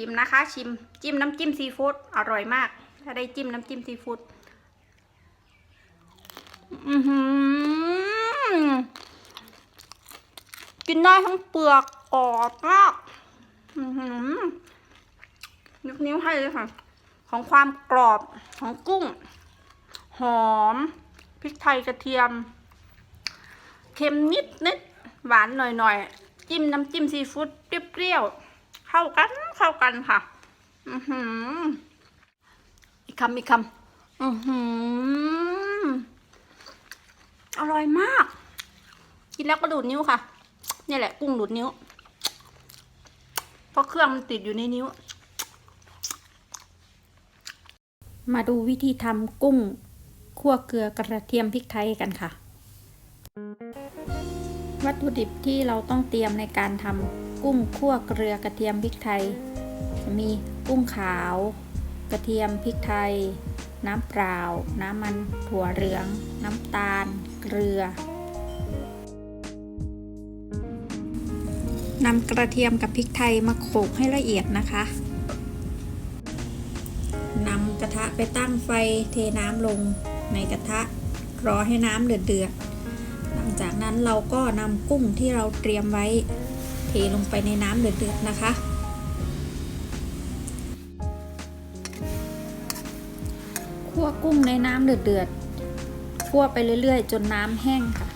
ชิมนะคะ ชิมจิ้มน้ำจิ้มซีฟู้ดอร่อยมาก ถ้าได้จิ้มน้ำจิ้มซีฟู้ดอือหือกินได้ทั้งเปลือกกรอบมากยกนิ้วให้เลยค่ะ ของความกรอบของกุ้ง หอม พริกไทยกระเทียม เค็มนิดนิดหวานหน่อยหน่อยๆจิ้มน้ำจิ้มซีฟู้ดเปรี้ยวๆเข้ากัน เข้ากันค่ะ อือหืออีกคำอีกคำอือหืออร่อยมาก กินแล้วก็ดูดนิ้วค่ะ นี่แหละกุ้งดูดนิ้ว เพราะเครื่องมันติดอยู่ในนิ้ว มาดูวิธีทำกุ้งคั่วเกลือกระเทียมพริกไทยกันค่ะ วัตถุดิบที่เราต้องเตรียมในการทำกุ้งคั่วเกลือกระเทียมพริกไทย มีกุ้งขาว กระเทียมพริกไทย น้ำเปล่า น้ำมันถั่วเหลือง น้ำตาล เกลือนำกระเทียมกับพริกไทยมาโขลกให้ละเอียดนะคะนำกระทะไปตั้งไฟเทน้ำลงในกระทะรอให้น้ำเดือดเดือดหลังจากนั้นเราก็นำกุ้งที่เราเตรียมไว้ เทลงไปในน้ำเดือดเดือดนะคะ คั่วกุ้งในน้ำเดือดเดือดๆคั่วไปเรื่อยๆ จนน้ำแห้งค่ะ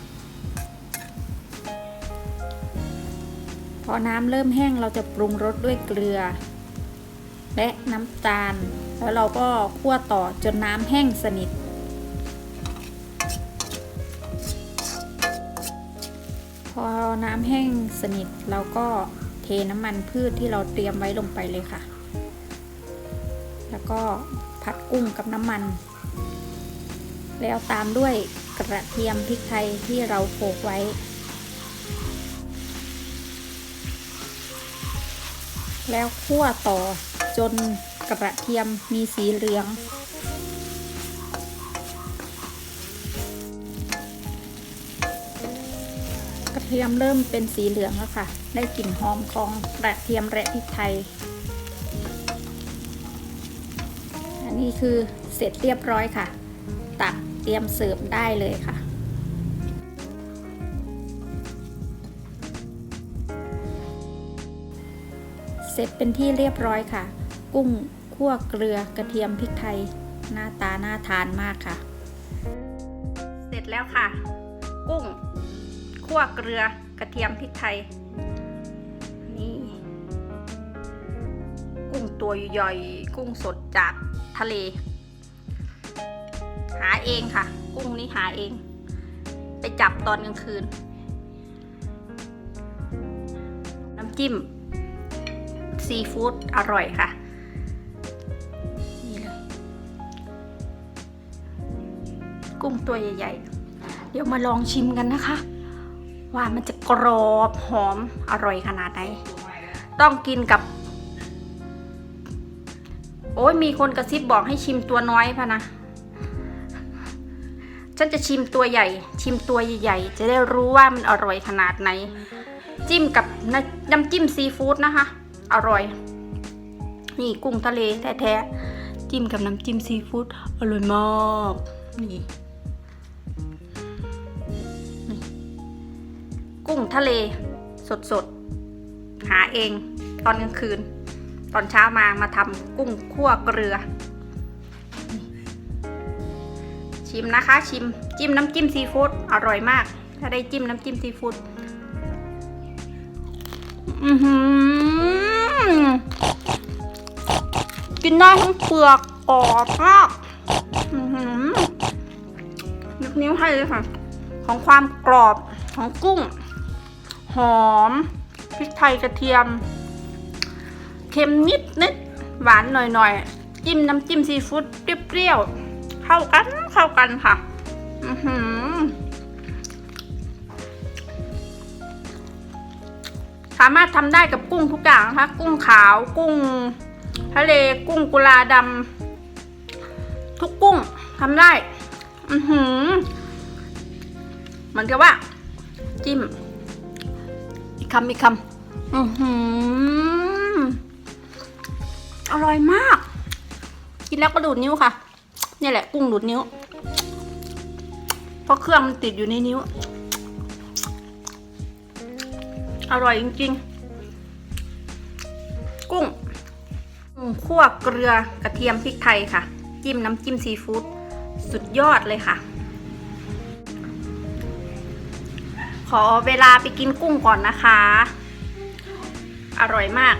พอน้ำเริ่มแห้งเราจะปรุงรสด้วยเกลือ และน้ำตาล แล้วเราก็คั่วต่อจนน้ำแห้งสนิทพอน้ำแห้งสนิทเราก็เทน้ำมันพืชที่เราเตรียมไว้ลงไปเลยค่ะ แล้วก็ ผัดกุ้งกับน้ำมัน แล้วตามด้วยกระเทียมพริกไทยที่เราโขลกไว้ แล้วคั่วต่อจนกระเทียมมีสีเหลือง กระเทียมเริ่มเป็นสีเหลืองแล้วค่ะ ได้กลิ่นหอมของกระเทียมและพริกไทย อั นี้คือเสร็จเรียบร้อยค่ะ ตักเตรียมเสิร์ฟได้เลยค่ะ เสร็จเป็นที่เรียบร้อยค่ะ กุ้งคั่วเกลือกระเทียมพริกไทย หน้าตาน่าทานมากค่ะ เสร็จแล้วค่ะ กุ้งคั่วเกลือกระเทียมพริกไทยนี่ กุ้งตัวใหญ่กุ้งสดจาก ทะเล หาเองค่ะ กุ้งนี้หาเอง ไปจับตอนกลางคืน น้ำจิ้ม ซีฟู้ดอร่อยค่ะนี่เลย กุ้งตัวใหญ่ๆ เดี๋ยวมาลองชิมกันนะคะ ว่ามันจะกรอบหอมอร่อยขนาดไหนต้องกินกับ โอ้ยมีคนกระซิบบอกให้ชิมตัวน้อยพะนะ ฉันจะชิมตัวใหญ่ ชิมตัวใหญ่ๆ จะได้รู้ว่ามันอร่อยขนาดไหน จิ้มกับน้ำน้ำจิ้มซีฟู้ดนะคะ อร่อย นี่กุ้งทะเลแท้ๆ จิ้มกับน้ำจิ้มซีฟู้ดอร่อยมากนี่กุ้งทะเล สดๆ หาเองตอนกลางคืน ตอนเช้ามามาทำกุ้งคั่วเกลือ ชิมนะคะ ชิมจิ้มน้ำจิ้มซีฟู้ดอร่อยมาก ถ้าได้จิ้มน้ำจิ้มซีฟู้ดกินได้ทั้งเปลือกกรอบมากอือหือยกนิ้วให้เลยค่ะ ของความกรอบของกุ้ง หอมพริกไทยกระเทียม เค็มนิดนิดหวานหน่อยหน่อยๆจิ้มน้ำจิ้มซีฟู้ดเปรี้ยวๆเข้ากันเข้ากันค่ะ อือหือสามารถทำได้กับกุ้งทุกอย่างนะคะ กุ้งขาวกุ้งทะเลกุ้งกุลาดำทุกกุ้งทำได้ อือหือเหมือนกับว่า จิ้ม อีกคำอีกคำอือหือ อร่อยมาก กินแล้วก็ดูดนิ้วค่ะ นี่แหละกุ้งดูดนิ้ว เพราะเครื่องมันติดอยู่ในนิ้ว อร่อยจริง ๆ กุ้งคั่วเกลือกระเทียมพริกไทยค่ะ จิ้มน้ำจิ้มซีฟู้ดสุดยอดเลยค่ะ ขอเวลาไปกินกุ้งก่อนนะคะ อร่อยมาก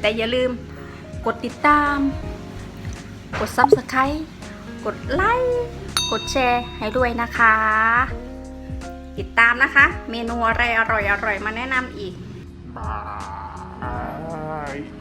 แต่อย่าลืม ดติดตาม กด Subscribe กดไลค์กดแชร์ให้ด้วยนะคะ ติดตามนะคะ เมนูอะไรอร่อยๆมาแนะนำอีก Bye.